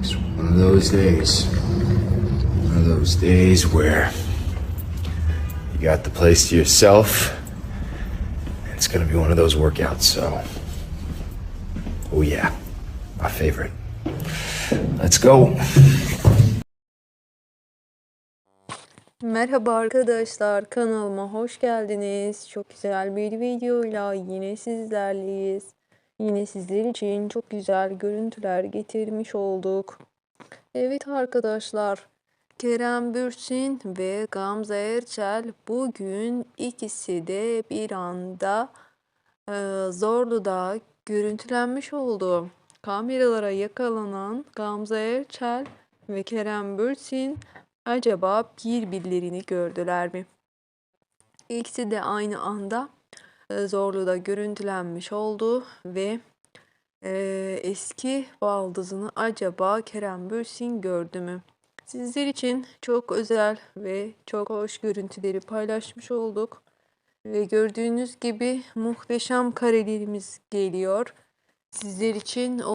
It's one of those days. One of those days where you got the place to yourself. and It's gonna be one of those workouts, so. Oh, yeah. My favorite. Let's go. Merhaba arkadaşlar kanalıma hoş geldiniz. Çok güzel bir videoyla yine sizlerleyiz. Yine sizler için çok güzel görüntüler getirmiş olduk. Evet arkadaşlar Kerem Bürsin ve Gamze Erçel bugün ikisi de bir anda e, Zorlu'da görüntülenmiş oldu. Kameralara yakalanan Gamze Erçel ve Kerem Bürsin acaba birbirlerini gördüler mi? İkisi de aynı anda e, Zorlu'da görüntülenmiş oldu ve e, eski baldızını acaba Kerem Bürsin gördü mü? Sizler için çok özel ve çok hoş görüntüleri paylaşmış olduk. Ve gördüğünüz gibi muhteşem karelerimiz geliyor. Sizler için